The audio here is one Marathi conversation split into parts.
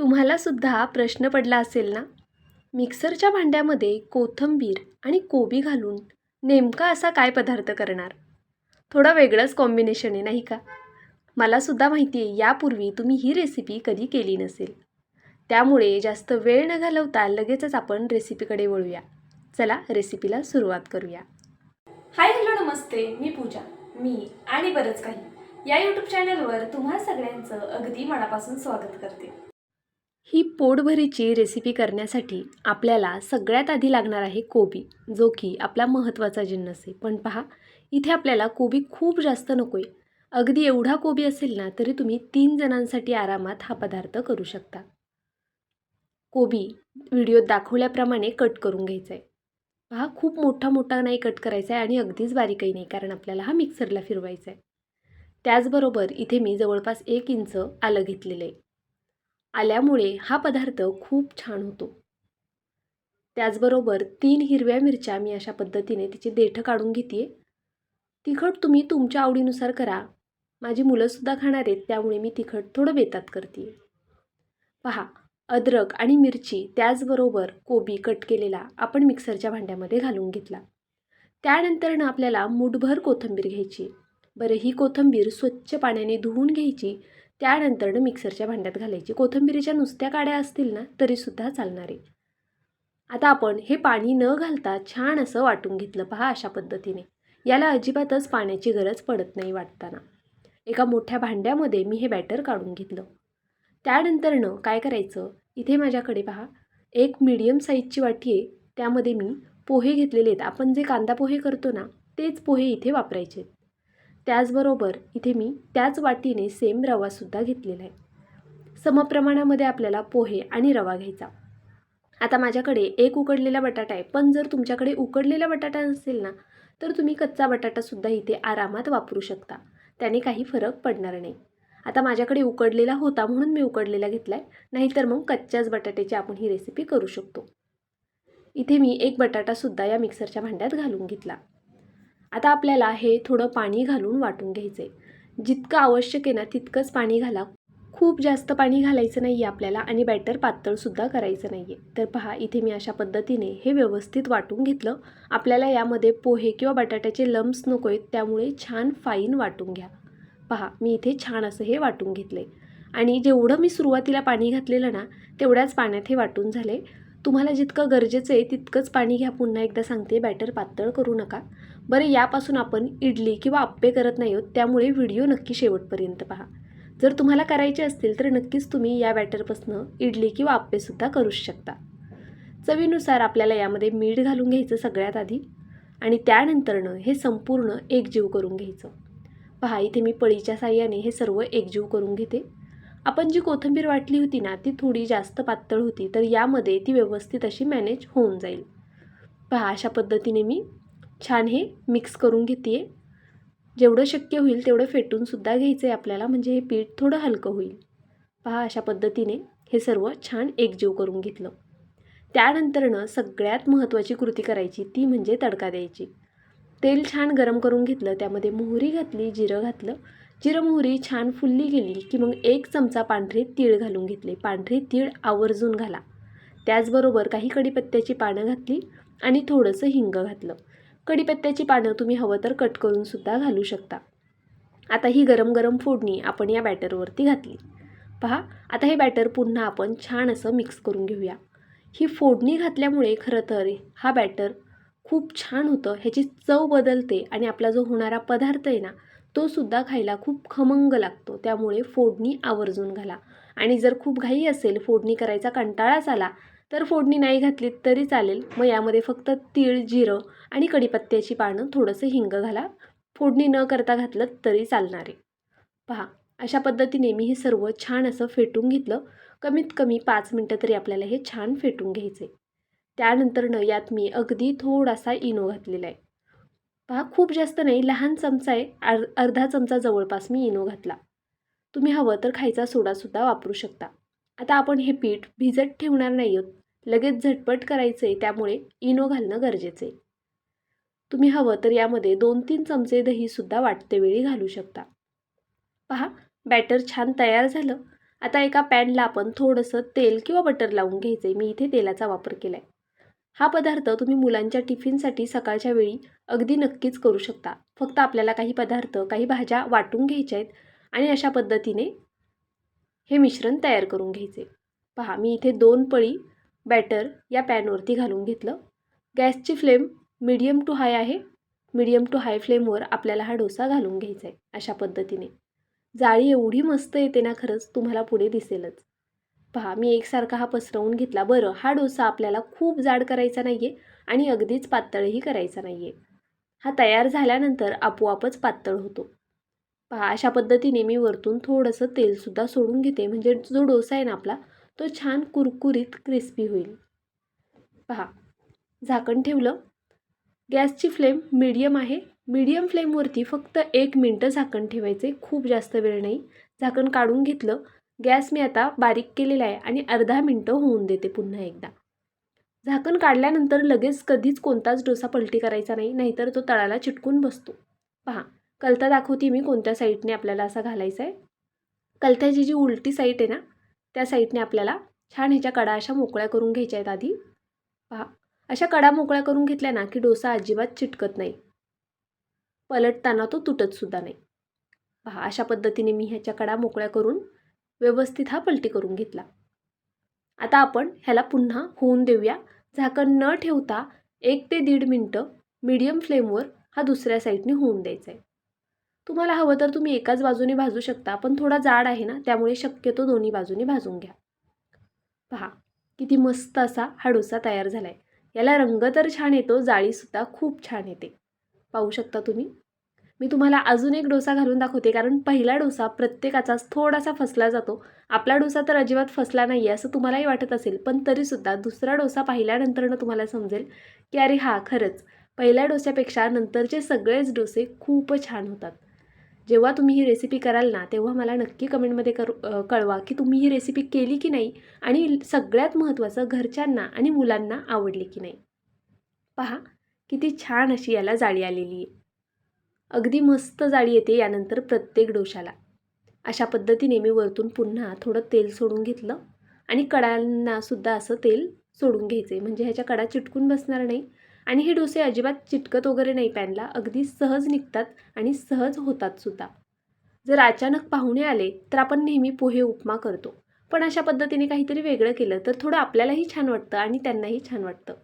तुम्हालासुद्धा प्रश्न पडला असेल ना? मिक्सरच्या भांड्यामध्ये कोथिंबीर आणि कोबी घालून नेमका असा काय पदार्थ करणार? थोडं वेगळंच कॉम्बिनेशन आहे नाही का? मलासुद्धा माहिती आहे यापूर्वी तुम्ही ही रेसिपी कधी केली नसेल. त्यामुळे जास्त वेळ न घालवता लगेचच आपण रेसिपीकडे वळूया. चला रेसिपीला सुरुवात करूया. हाय हॅलो नमस्ते. मी पूजा. मी आणि बरंच काही. या यूट्यूब चॅनलवर तुम्हा सगळ्यांचं अगदी मनापासून स्वागत करते. ही पोटभरीची रेसिपी करण्यासाठी आपल्याला सगळ्यात आधी लागणार आहे कोबी जो की आपला महत्त्वाचा जिन्नस आहे. पण पहा इथे आपल्याला कोबी खूप जास्त नको आहे अगदी एवढा कोबी असेल ना तरी तुम्ही तीन जणांसाठी आरामात हा पदार्थ करू शकता. कोबी व्हिडिओत दाखवल्याप्रमाणे कट करून घ्यायचा आहे पहा खूप मोठा मोठा नाही कट करायचा आहे आणि अगदीच बारीकही नाही कारण आपल्याला हा मिक्सरला फिरवायचा आहे त्याचबरोबर इथे मी जवळपास एक इंच आलं घेतलेलं आहे. आल्यामुळे हा पदार्थ खूप छान होतो. त्याचबरोबर तीन हिरव्या मिरच्या मी अशा पद्धतीने तिची देठं काढून घेते तिखट तुम्ही तुमच्या आवडीनुसार करा. माझी मुलंसुद्धा खाणार आहेत त्यामुळे मी तिखट थोडं बेतात करते पहा अद्रक आणि मिरची त्याचबरोबर कोबी कट केलेला आपण मिक्सरच्या भांड्यामध्ये घालून घेतला. त्यानंतरनं आपल्याला मुठभर कोथिंबीर घ्यायची. बरं ही कोथिंबीर स्वच्छ पाण्याने धुवून घ्यायची. त्यानंतरनं मिक्सरच्या भांड्यात घालायची. कोथिंबीरीच्या नुसत्या काड्या असतील ना तरीसुद्धा चालणार. आहे आता आपण हे पाणी न घालता छान असं वाटून घेतलं पहा अशा पद्धतीने. याला अजिबातच पाण्याची गरज पडत नाही वाटताना. एका मोठ्या भांड्यामध्ये मी हे बॅटर काढून घेतलं. त्यानंतरनं काय करायचं? इथे माझ्याकडे पहा. एक मीडियम साईजची वाटी आहे. त्यामध्ये मी पोहे घेतलेले आहेत. आपण जे कांदा पोहे करतो ना तेच पोहे इथे वापरायचे त्याचबरोबर इथे मी त्याच वाटीने सेम रवासुद्धा घेतलेला आहे. समप्रमाणामध्ये आपल्याला पोहे आणि रवा घ्यायचा. आता माझ्याकडे एक उकडलेला बटाटा आहे. पण जर तुमच्याकडे उकडलेला बटाटा नसेल ना तर तुम्ही कच्चा बटाटासुद्धा इथे आरामात वापरू शकता. त्याने काही फरक पडणार नाही. आता माझ्याकडे उकडलेला होता म्हणून मी उकडलेला घेतला आहे नाहीतर मग कच्च्याच बटाट्याची आपण ही रेसिपी करू शकतो. इथे मी एक बटाटासुद्धा या मिक्सरच्या भांड्यात घालून घेतला. आता आपल्याला हे थोडं पाणी घालून वाटून घ्यायचं आहे जितकं आवश्यक आहे ना तितकंच पाणी घाला. खूप जास्त पाणी घालायचं नाही आहे आपल्याला आणि बॅटर पातळसुद्धा करायचं नाही आहे तर पहा इथे मी अशा पद्धतीने हे व्यवस्थित वाटून घेतलं. आपल्याला यामध्ये पोहे किंवा बटाट्याचे लम्स नको आहेत त्यामुळे छान फाईन वाटून घ्या. पहा मी इथे छान असं हे वाटून घेतलं आहे आणि जेवढं मी सुरुवातीला पाणी घातलेलं ना तेवढ्याच पाण्यात हे वाटून झाले तुम्हाला जितकं गरजेचं आहे तितकंच पाणी घ्या. पुन्हा एकदा सांगते बॅटर पातळ करू नका. बरं यापासून आपण इडली किंवा आप्पे करत नाही आहोत त्यामुळे व्हिडिओ नक्की शेवटपर्यंत पहा. जर तुम्हाला करायचे असतील तर नक्कीच तुम्ही या बॅटरपासून इडली किंवा आप्पेसुद्धा करूच शकता. चवीनुसार आपल्याला यामध्ये मीठ घालून घ्यायचं सगळ्यात आधी आणि त्यानंतरनं हे संपूर्ण एकजीव करून घ्यायचं. पहा इथे मी पळीच्या साह्याने हे सर्व एकजीव करून घेते. आपण जी कोथिंबीर वाटली होती ना ती थोडी जास्त पातळ होती तर यामध्ये ती व्यवस्थित अशी मॅनेज होऊन जाईल. पहा अशा पद्धतीने मी छान हे मिक्स करून घेते जेवढं शक्य होईल तेवढं फेटूनसुद्धा घ्यायचं आहे आपल्याला म्हणजे हे पीठ थोडं हलकं होईल. पहा अशा पद्धतीने हे सर्व छान एकजीव करून घेतलं. त्यानंतरनं सगळ्यात महत्त्वाची कृती करायची ती म्हणजे तडका द्यायची. तेल छान गरम करून घेतलं त्यामध्ये मोहरी घातली जिरं घातलं चिरमोहरी छान फुलली गेली की मग एक चमचा पांढरे तीळ घालून घेतले. पांढरे तीळ आवर्जून घाला. त्याचबरोबर काही कढीपत्त्याची पानं घातली आणि थोडंसं हिंग घातलं. कढीपत्त्याची पानं तुम्ही हवं तर कट करूनसुद्धा घालू शकता. आता ही गरम गरम फोडणी आपण या बॅटरवरती घातली. पहा आता हे बॅटर पुन्हा आपण छान असं मिक्स करून घेऊया. ही फोडणी घातल्यामुळे खरं तर हा बॅटर खूप छान होतं ह्याची चव बदलते आणि आपला जो होणारा पदार्थ आहे ना तो सुद्धा खायला खूप खमंग लागतो. त्यामुळे फोडणी आवर्जून घाला. आणि जर खूप घाई असेल फोडणी करायचा कंटाळाच आला तर फोडणी नाही घातली तरी चालेल. मग यामध्ये फक्त तीळ जिरं आणि कढीपत्त्याची पानं थोडंसं हिंग घाला. फोडणी न करता घातलं तरी चालणार. आहे पहा अशा पद्धतीने मी हे सर्व छान असं फेटून घेतलं. कमीत कमी पाच मिनटं तरी आपल्याला हे छान फेटून घ्यायचे. त्यानंतरनं यात मी अगदी थोडासा इनो घातलेला आहे. पहा खूप जास्त नाही लहान चमचा आहे अर् अर्धा चमचा जवळपास मी इनो घातला. तुम्ही हवं तर खायचा सोडासुद्धा वापरू शकता. आता आपण हे पीठ भिजत ठेवणार नाही आहोत. लगेच झटपट करायचं आहे त्यामुळे इनो घालणं गरजेचं आहे तुम्ही हवं तर यामध्ये दोन तीन चमचे दहीसुद्धा वाटतेवेळी घालू शकता. पहा बॅटर छान तयार झालं. आता एका पॅनला आपण थोडंसं तेल किंवा बटर लावून घ्यायचं आहे मी इथे तेलाचा वापर केला आहे हा पदार्थ तुम्ही मुलांच्या टिफिनसाठी सकाळच्या वेळी अगदी नक्कीच करू शकता. फक्त आपल्याला काही पदार्थ काही भाज्या वाटून घ्यायच्या आहेत आणि अशा पद्धतीने हे मिश्रण तयार करून घ्यायचे. पहा मी इथे दोन पळी बॅटर या पॅनवरती घालून घेतलं. गॅसची फ्लेम मिडियम टू हाय आहे. मिडियम टू हाय फ्लेमवर आपल्याला हा डोसा घालून घ्यायचा आहे अशा पद्धतीने. जाळी एवढी मस्त येते ना खरंच तुम्हाला पुढे दिसेलच. पहा मी एकसारखा हा पसरवून घेतला. बरं हा डोसा आपल्याला खूप जाड करायचा नाही आहे आणि अगदीच पातळही करायचा नाही आहे हा तयार झाल्यानंतर आपोआपच पातळ होतो. पहा अशा पद्धतीने मी वरतून थोडंसं तेलसुद्धा सोडून घेते. म्हणजे जो डोसा आहे ना आपला तो छान कुरकुरीत क्रिस्पी होईल. पहा झाकण ठेवलं. गॅसची फ्लेम मीडियम आहे. मीडियम फ्लेमवरती फक्त एक मिनटं झाकण ठेवायचे. खूप जास्त वेळ नाही. झाकण काढून घेतलं. गॅस मी आता बारीक केलेला आहे आणि अर्धा मिनटं होऊन देते पुन्हा एकदा. झाकण काढल्यानंतर लगेच कधीच कोणताच डोसा पलटी करायचा नाही नाहीतर तो तळाला चिटकून बसतो. पहा कलता दाखवते मी कोणत्या साईडने आपल्याला असा घालायचा आहे. कलथ्याची जी उलटी साईट आहे ना त्या साईडने आपल्याला छान ह्याच्या कडा अशा मोकळ्या करून घ्यायच्या आहेत आधी. पहा अशा कडा मोकळ्या करून घेतल्या ना की डोसा अजिबात चिटकत नाही. पलटताना तो तुटतसुद्धा नाही. पहा अशा पद्धतीने मी ह्याच्या कडा मोकळ्या करून व्यवस्थित हा पलटी करून घेतला. आता आपण ह्याला पुन्हा होऊन देऊया. झाकण न ठेवता एक ते दीड मिनटं मीडियम फ्लेमवर हा दुसऱ्या साईडने होऊन द्यायचा आहे तुम्हाला हवं तर तुम्ही एकाच बाजूने भाजू शकता पण थोडा जाड आहे ना त्यामुळे शक्यतो दोन्ही बाजूने भाजून घ्या. पहा किती मस्त असा हा डोसा तयार झाला आहे याला रंग तर छान येतो जाळीसुद्धा खूप छान येते. पाहू शकता तुम्ही? मी तुम्हाला अजून एक डोसा घालून दाखवते कारण पहिला डोसा प्रत्येकाचाच थोडासा फसला जातो. आपला डोसा तर अजिबात फसला नाही आहे असं तुम्हालाही वाटत असेल पण तरीसुद्धा दुसरा डोसा पाहिल्यानंतरनं तुम्हाला समजेल की अरे हा खरंच. पहिल्या डोस्यापेक्षा नंतरचे सगळेच डोसे खूप छान होतात. जेव्हा तुम्ही ही रेसिपी कराल ना तेव्हा मला नक्की कमेंटमध्ये करू कळवा की तुम्ही ही रेसिपी केली की नाही आणि सगळ्यात महत्त्वाचं घरच्यांना आणि मुलांना आवडली की नाही. पहा किती छान अशी याला जाळी आलेली आहे. अगदी मस्त जाळी येते यानंतर प्रत्येक डोशाला अशा पद्धतीने मी वरतून पुन्हा थोडं तेल सोडून घेतलं आणि कडांनासुद्धा असं तेल सोडून घ्यायचं. आहे म्हणजे ह्याच्या कडा चिटकून बसणार नाही आणि हे डोसे अजिबात चिटकत वगैरे नाही पॅनला अगदी सहज निघतात आणि सहज होतात सुद्धा. जर अचानक पाहुणे आले तर आपण नेहमी पोहे उपमा करतो. पण अशा पद्धतीने काहीतरी वेगळं केलं तर थोडं आपल्यालाही छान वाटतं आणि त्यांनाही छान वाटतं.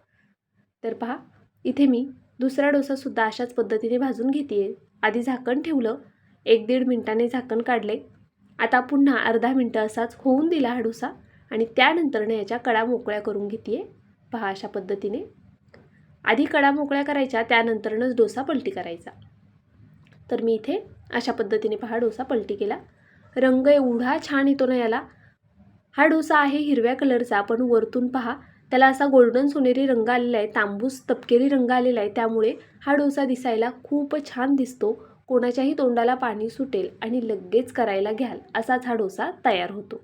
तर पहा इथे मी दुसरा डोसासुद्धा अशाच पद्धतीने भाजून घेते आहे आधी झाकण ठेवलं. एक दीड मिनटाने झाकण काढले. आता पुन्हा अर्धा मिनटं असाच होऊन दिला हा डोसा आणि त्यानंतरनं याच्या कडा मोकळ्या करून घेते पहा अशा पद्धतीने. आधी कडा मोकळ्या करायच्या त्यानंतरनंच डोसा पलटी करायचा. तर मी इथे अशा पद्धतीने पहा डोसा पलटी केला. रंग एवढा छान येतो ना याला. हा डोसा आहे हिरव्या कलरचा पण वरतून पहा त्याला असा गोल्डन सोनेरी रंग आलेला आहे तांबूस तपकेरी रंग आलेला आहे. त्यामुळे हा डोसा दिसायला खूप छान दिसतो. कोणाच्याही तोंडाला पाणी सुटेल आणि लगेच करायला घ्याल असाच हा डोसा तयार होतो.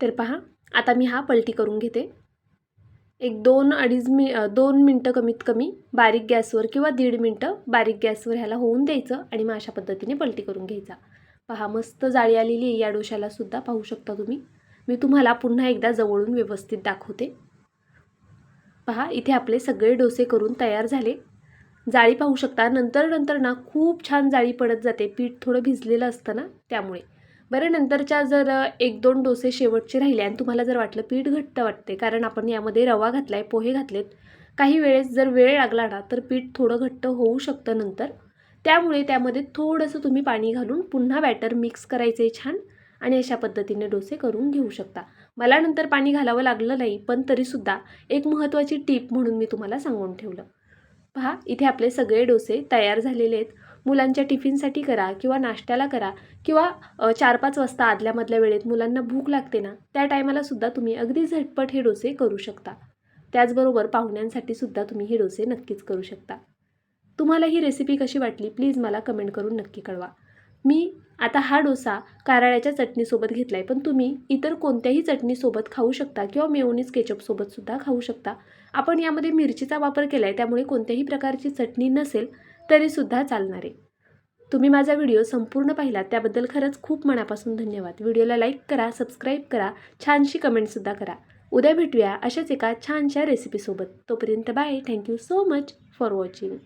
तर पहा आता मी हा पलटी करून घेते. एक दोन अडीच मि दोन मिनटं कमीत कमी बारीक गॅसवर किंवा दीड मिनटं बारीक गॅसवर ह्याला होऊन द्यायचं आणि मग अशा पद्धतीने पलटी करून घ्यायचा. पहा मस्त जाळी आलेली आहे या डोशालासुद्धा पाहू शकता तुम्ही. मी तुम्हाला पुन्हा एकदा जवळून व्यवस्थित दाखवते. पहा इथे आपले सगळे डोसे करून तयार झाले. जाळी पाहू शकता नंतर नंतर ना खूप छान जाळी पडत जाते पीठ थोडं भिजलेलं असतं ना त्यामुळे. बरं नंतरच्या जर एक दोन डोसे शेवटचे राहिले आणि तुम्हाला जर वाटलं पीठ घट्ट वाटते कारण आपण यामध्ये रवा घातला आहे पोहे घातलेत काही वेळेस जर वेळ लागला ना तर पीठ थोडं घट्ट होऊ शकतं नंतर. त्यामुळे त्यामध्ये थोडंसं तुम्ही पाणी घालून पुन्हा बॅटर मिक्स करायचं आहे छान. आणि अशा पद्धतीने डोसे करून घेऊ शकता. मला नंतर पाणी घालावं लागलं नाही पण तरीसुद्धा एक महत्त्वाची टीप म्हणून मी तुम्हाला सांगून ठेवलं. पहा इथे आपले सगळे डोसे तयार झालेले आहेत. मुलांच्या टिफिनसाठी करा किंवा नाश्त्याला करा किंवा चार पाच वाजता आदल्यामधल्या वेळेत मुलांना भूक लागते ना त्या टायमाला सुद्धा तुम्ही अगदी झटपट हे डोसे करू शकता. त्याचबरोबर पाहुण्यांसाठी सुद्धा तुम्ही हे डोसे नक्कीच करू शकता. तुम्हाला ही रेसिपी कशी वाटली प्लीज मला कमेंट करून नक्की कळवा. मी आता हा डोसा कारळ्याच्या चटणीसोबत घेतला आहे पण तुम्ही इतर कोणत्याही चटणीसोबत खाऊ शकता किंवा मेओनीस केचपसोबतसुद्धा खाऊ शकता. आपण यामध्ये मिरचीचा वापर केला आहे त्यामुळे कोणत्याही प्रकारची चटणी नसेल तरीसुद्धा चालणार आहे. तुम्ही माझा व्हिडिओ संपूर्ण पाहिला त्याबद्दल खरंच खूप मनापासून धन्यवाद. व्हिडिओला लाईक करा सबस्क्राईब करा छानशी कमेंटसुद्धा करा. उद्या भेटूया अशाच एका छानशा रेसिपीसोबत. तोपर्यंत bye. Thank you so much for watching.